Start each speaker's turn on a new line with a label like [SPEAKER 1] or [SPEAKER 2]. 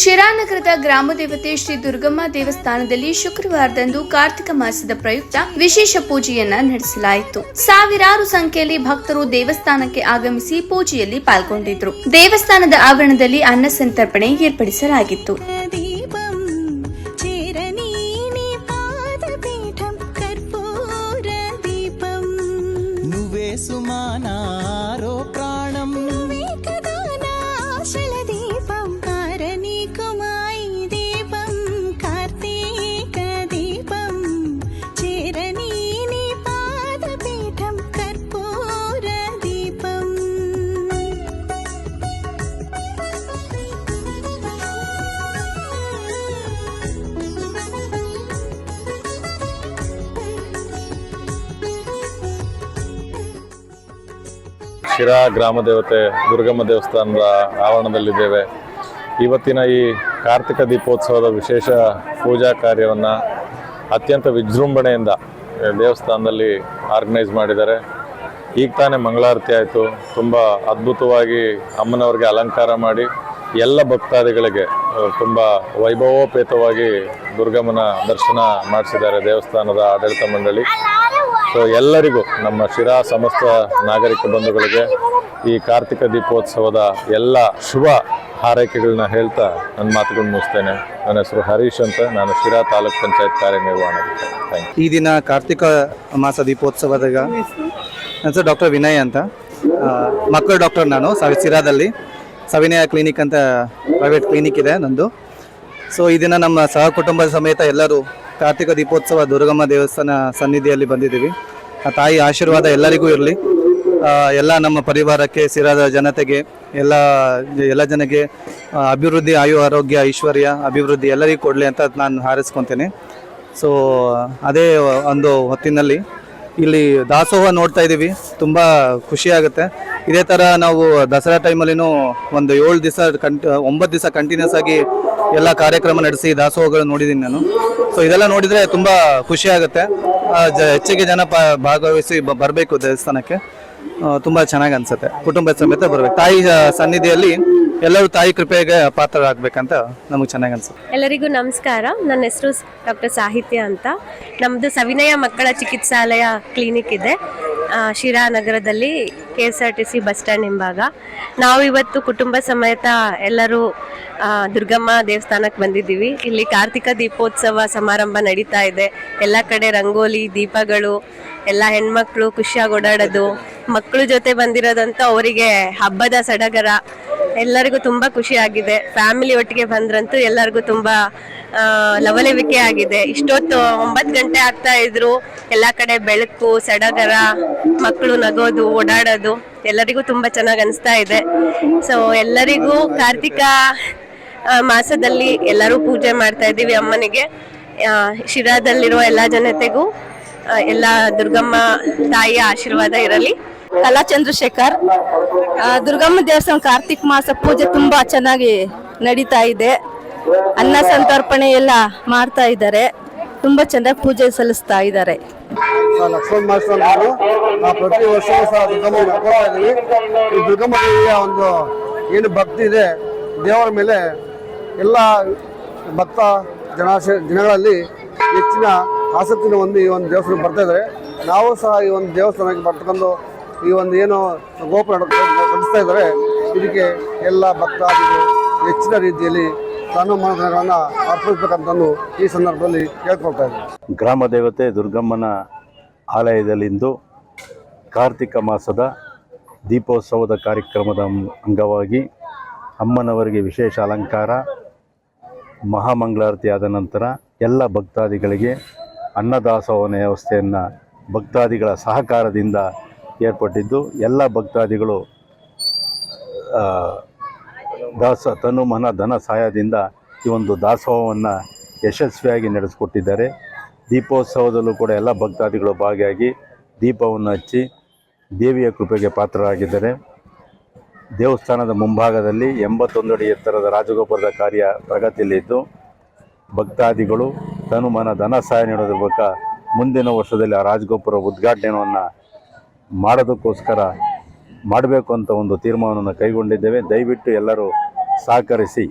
[SPEAKER 1] ಶಿರಾನಗರದ ಗ್ರಾಮದೇವತೆ ಶ್ರೀ ದುರ್ಗಮ್ಮ ದೇವಸ್ಥಾನದಲ್ಲಿ ಶುಕ್ರವಾರದಂದು ಕಾರ್ತಿಕ ಮಾಸದ ಪ್ರಯುಕ್ತ ವಿಶೇಷ ಪೂಜೆಯನ್ನ ನಡೆಸಲಾಯಿತು. ಸಾವಿರಾರು ಸಂಖ್ಯೆಯಲ್ಲಿ ಭಕ್ತರು ದೇವಸ್ಥಾನಕ್ಕೆ ಆಗಮಿಸಿ ಪೂಜೆಯಲ್ಲಿ ಪಾಲ್ಗೊಂಡಿದ್ರು. ದೇವಸ್ಥಾನದ ಆವರಣದಲ್ಲಿ ಅನ್ನ ಸಂತರ್ಪಣೆ ಏರ್ಪಡಿಸಲಾಗಿತ್ತು.
[SPEAKER 2] ಶಿರಾ ಗ್ರಾಮ ದೇವತೆ, ದುರ್ಗಮ್ಮ ದೇವಸ್ಥಾನದ ಆವರಣದಲ್ಲಿದ್ದೇವೆ. ಇವತ್ತಿನ ಈ ಕಾರ್ತಿಕ ದೀಪೋತ್ಸವದ ವಿಶೇಷ ಪೂಜಾ ಕಾರ್ಯವನ್ನು ಅತ್ಯಂತ ವಿಜೃಂಭಣೆಯಿಂದ ದೇವಸ್ಥಾನದಲ್ಲಿ ಆರ್ಗನೈಸ್ ಮಾಡಿದ್ದಾರೆ. ಈಗ ತಾನೇ ಮಂಗಳಾರತಿ ಆಯಿತು. ತುಂಬ ಅದ್ಭುತವಾಗಿ ಅಮ್ಮನವ್ರಿಗೆ ಅಲಂಕಾರ ಮಾಡಿ ಎಲ್ಲ ಭಕ್ತಾದಿಗಳಿಗೆ ತುಂಬ ವೈಭವೋಪೇತವಾಗಿ ದುರ್ಗಮ್ಮನ ದರ್ಶನ ಮಾಡಿಸಿದ್ದಾರೆ ದೇವಸ್ಥಾನದ ಆಡಳಿತ ಮಂಡಳಿ. ಸೊ ಎಲ್ಲರಿಗೂ ನಮ್ಮ ಶಿರಾ ಸಮಸ್ತ ನಾಗರಿಕ ಬಂಧುಗಳಿಗೆ ಈ ಕಾರ್ತಿಕ ದೀಪೋತ್ಸವದ ಎಲ್ಲ ಶುಭ ಹಾರೈಕೆಗಳನ್ನ ಹೇಳ್ತಾ ನನ್ನ ಮಾತುಗಳನ್ನ ಮುಗಿಸ್ತೇನೆ. ನನ್ನ ಹೆಸರು ಹರೀಶ್ ಅಂತ. ನಾನು ಶಿರಾ ತಾಲೂಕ್ ಪಂಚಾಯತ್ ಯು
[SPEAKER 3] ಈ ದಿನ ಕಾರ್ತಿಕ ಮಾಸ ದೀಪೋತ್ಸವದಾಗ ನನ್ನ ಹೆಸರು ಡಾಕ್ಟರ್ ವಿನಯ್ ಅಂತ. ಮಕ್ಕಳ ಡಾಕ್ಟರ್ ನಾನು ಶಿರಾದಲ್ಲಿ. ಸವಿನಯ ಕ್ಲಿನಿಕ್ ಅಂತ ಪ್ರೈವೇಟ್ ಕ್ಲಿನಿಕ್ ಇದೆ ನಂದು. ಸೊ ಈ ದಿನ ನಮ್ಮ ಸಹ ಕುಟುಂಬದ ಸಮೇತ ಎಲ್ಲರೂ ಕಾರ್ತಿಕ ದೀಪೋತ್ಸವ ದುರ್ಗಮ್ಮ ದೇವಸ್ಥಾನ ಸನ್ನಿಧಿಯಲ್ಲಿ ಬಂದಿದ್ದೀವಿ. ಆ ತಾಯಿ ಆಶೀರ್ವಾದ ಎಲ್ಲರಿಗೂ ಇರಲಿ. ಎಲ್ಲ ನಮ್ಮ ಪರಿವಾರಕ್ಕೆ, ಸಿರಾದ ಜನತೆಗೆ, ಎಲ್ಲ ಎಲ್ಲ ಜನಕ್ಕೆ ಅಭಿವೃದ್ಧಿ, ಆಯು, ಆರೋಗ್ಯ, ಐಶ್ವರ್ಯ, ಅಭಿವೃದ್ಧಿ ಎಲ್ಲರಿಗೂ ಕೊಡಲಿ ಅಂತ ನಾನು ಹಾರೈಸ್ಕೊತೇನೆ. ಸೊ ಅದೇ ಒಂದು ಹೊತ್ತಿನಲ್ಲಿ ಇಲ್ಲಿ ದಾಸೋಹ ನೋಡ್ತಾ ಇದ್ದೀವಿ ತುಂಬ ಖುಷಿ ಆಗುತ್ತೆ. ಇದೇ ಥರ ನಾವು ದಸರಾ ಟೈಮಲ್ಲಿನೂ ಒಂದು ಏಳು ದಿವಸ ಕಂಟ್ ಒಂಬತ್ತು ದಿವಸ ಕಂಟಿನ್ಯೂಸ್ ಆಗಿ ಎಲ್ಲ ಕಾರ್ಯಕ್ರಮ ನಡೆಸಿ ದಾಸೋಹಗಳು ನೋಡಿದ್ದೀನಿ ನಾನು. ಸೊ ಇದೆಲ್ಲ ನೋಡಿದರೆ ತುಂಬ ಖುಷಿ ಆಗುತ್ತೆ. ಆ, ಜ ಹೆಚ್ಚಿಗೆ ಜನ ಪ ಭಾಗವಹಿಸಿ ಬರಬೇಕು ದೇವಸ್ಥಾನಕ್ಕೆ. ತುಂಬ ಚೆನ್ನಾಗಿ ಅನ್ಸುತ್ತೆ. ಕುಟುಂಬ ಸಮೇತ ಬರಬೇಕು. ತಾಯಿ ಸನ್ನಿಧಿಯಲ್ಲಿ ಎಲ್ಲರೂ ತಾಯಿ ಕೃಪೆಗೆ ಪಾತ್ರರಾಗಬೇಕಂತ ನಮಗೆ ಚೆನ್ನಾಗಿ ಅನ್ಸುತ್ತೆ.
[SPEAKER 4] ಎಲ್ಲರಿಗೂ ನಮಸ್ಕಾರ. ನನ್ನ ಹೆಸರು ಡಾಕ್ಟರ್ ಸಾಹಿತ್ಯ ಅಂತ. ನಮ್ಮದು ಸವಿನಯ ಮಕ್ಕಳ ಚಿಕಿತ್ಸಾಲಯ ಕ್ಲಿನಿಕ್ ಇದೆ. ಶಿರಾ ನಗರದಲ್ಲಿ K S R T C bus stand ಹಿಂಭಾಗ. ನಾವು ಇವತ್ತು ಕುಟುಂಬ ಸಮೇತ ಎಲ್ಲರೂ ದುರ್ಗಮ್ಮ ದೇವಸ್ಥಾನಕ್ಕೆ ಬಂದಿದ್ದೀವಿ. ಇಲ್ಲಿ ಕಾರ್ತಿಕ ದೀಪೋತ್ಸವ ಸಮಾರಂಭ ನಡೀತಾ ಇದೆ. ಎಲ್ಲ ಕಡೆ ರಂಗೋಲಿ, ದೀಪಗಳು, ಎಲ್ಲ ಹೆಣ್ಮಕ್ಳು ಖುಷಿಯಾಗಿ ಓಡಾಡೋದು. ಮಕ್ಕಳು ಜೊತೆ ಬಂದಿರೋದಂತ ಅವರಿಗೆ ಹಬ್ಬದ ಸಡಗರ. ಎಲ್ಲರಿಗೂ ತುಂಬಾ ಖುಷಿ ಆಗಿದೆ. ಫ್ಯಾಮಿಲಿ ಒಟ್ಟಿಗೆ ಬಂದ್ರಂತೂ ಎಲ್ಲರಿಗೂ ತುಂಬಾ ಲವಲವಿಕೆ ಆಗಿದೆ. ಇಷ್ಟೊತ್ತು ಒಂಬತ್ತು ಗಂಟೆ ಆಗ್ತಾ ಇದ್ರು. ಎಲ್ಲ ಕಡೆ ಬೆಳಕು, ಸಡಗರ, ಮಕ್ಕಳು ನಗೋದು, ಓಡಾಡೋದು, ಎಲ್ಲರಿಗೂ ತುಂಬಾ ಚೆನ್ನಾಗಿ ಅನಿಸ್ತಾ ಇದೆ. ಸೊ ಎಲ್ಲರಿಗೂ ಕಾರ್ತಿಕ ಮಾಸದಲ್ಲಿ ಎಲ್ಲರೂ ಪೂಜೆ ಮಾಡ್ತಾ ಇದ್ದೀವಿ ಅಮ್ಮನಿಗೆ. ಶಿರಾದಲ್ಲಿರೋ ಎಲ್ಲ ಜನತೆಗೂ ಎಲ್ಲ ದುರ್ಗಮ್ಮ ತಾಯಿಯ ಆಶೀರ್ವಾದ ಇರಲಿ.
[SPEAKER 5] ಕಲಾ ಚಂದ್ರಶೇಖರ್ ದುರ್ಗಮ್ಮ ದೇವಸ್ಥಾನ ಕಾರ್ತಿಕ್ ಮಾಸ ಪೂಜೆ ತುಂಬಾ ಚೆನ್ನಾಗಿ ನಡೀತಾ ಇದೆ. ಅನ್ನ ಸಂತರ್ಪಣೆ ಎಲ್ಲ ಮಾಡ್ತಾ ಇದ್ದಾರೆ. ತುಂಬಾ ಚೆನ್ನಾಗಿ ಪೂಜೆ ಸಲ್ಲಿಸ್ತಾ ಇದ್ದಾರೆ.
[SPEAKER 6] ಪ್ರತಿ ವರ್ಷವೂ ಸಹ ದುರ್ಗಮ್ಮ ಒಂದು ಏನು ಭಕ್ತಿ ಇದೆ, ದೇವರ ಮೇಲೆ ಎಲ್ಲ ಭಕ್ತ ಜನಾಶ, ಜನಗಳಲ್ಲಿ ಹೆಚ್ಚಿನ ಆಸಕ್ತಿನ ಹೊಂದಿ ಈ ಒಂದು ದೇವಸ್ಥಾನಕ್ಕೆ ಬರ್ತಾ ಇದ್ದಾರೆ. ನಾವು ಸಹ ಈ ಒಂದು ದೇವಸ್ಥಾನಕ್ಕೆ ಬರ್ತಕೊಂಡು ಈ ಒಂದು ಏನು ಗೋಪುರ ನಡ್- ನಡೆಸ್ತಾ ಇದ್ದಾರೆ. ಇದಕ್ಕೆ ಎಲ್ಲ ಭಕ್ತಾದಿಗಳು ಹೆಚ್ಚಿನ ರೀತಿಯಲ್ಲಿ ತನ್ನ ಮನಗಳನ್ನು ಅರ್ಪಿಸಬೇಕಂತಂದು ಈ ಸಂದರ್ಭದಲ್ಲಿ ಕೇಳ್ಕೊಳ್ತಾ ಇದ್ದೀನಿ
[SPEAKER 7] ಗ್ರಾಮ ದೇವತೆ ದುರ್ಗಮ್ಮನ ಆಲಯದಲ್ಲಿಂದು ಕಾರ್ತಿಕ ಮಾಸದ ದೀಪೋತ್ಸವದ ಕಾರ್ಯಕ್ರಮದ ಅಂಗವಾಗಿ ಅಮ್ಮನವರಿಗೆ ವಿಶೇಷ ಅಲಂಕಾರ, ಮಹಾಮಂಗಳಾರತಿ ಆದ ನಂತರ ಎಲ್ಲ ಭಕ್ತಾದಿಗಳಿಗೆ ಅನ್ನದಾಸೋಹನ ವ್ಯವಸ್ಥೆಯನ್ನು ಭಕ್ತಾದಿಗಳ ಸಹಕಾರದಿಂದ ಏರ್ಪಟ್ಟಿದ್ದು. ಎಲ್ಲ ಭಕ್ತಾದಿಗಳು ದಾಸ ತನು ಮನ ಧನ ಸಹಾಯದಿಂದ ಈ ಒಂದು ದಾಸೋಹವನ್ನು ಯಶಸ್ವಿಯಾಗಿ ನಡೆಸಿಕೊಟ್ಟಿದ್ದಾರೆ. ದೀಪೋತ್ಸವದಲ್ಲೂ ಕೂಡ ಎಲ್ಲ ಭಕ್ತಾದಿಗಳು ಭಾಗಿಯಾಗಿ ದೀಪವನ್ನು ಹಚ್ಚಿ ದೇವಿಯ ಕೃಪೆಗೆ ಪಾತ್ರರಾಗಿದ್ದಾರೆ. ದೇವಸ್ಥಾನದ ಮುಂಭಾಗದಲ್ಲಿ ಎಂಬತ್ತೊಂದು ಅಡಿ ಎತ್ತರದ ರಾಜಗೋಪುರದ ಕಾರ್ಯ ಪ್ರಗತಿಯಲ್ಲಿದ್ದು ಭಕ್ತಾದಿಗಳು ತನು ಮನ ಧನ ಸಹಾಯ ನೀಡೋದ್ರ ಮೂಲಕ ಮುಂದಿನ ವರ್ಷದಲ್ಲಿ ಆ ರಾಜಗೋಪುರ ಉದ್ಘಾಟನೆಯನ್ನು ಮಾಡೋದಕ್ಕೋಸ್ಕರ ಮಾಡಬೇಕು ಅಂತ ಒಂದು ತೀರ್ಮಾನವನ್ನು ಕೈಗೊಂಡಿದ್ದೇವೆ. ದಯವಿಟ್ಟು ಎಲ್ಲರೂ ಸಹಕರಿಸಿ.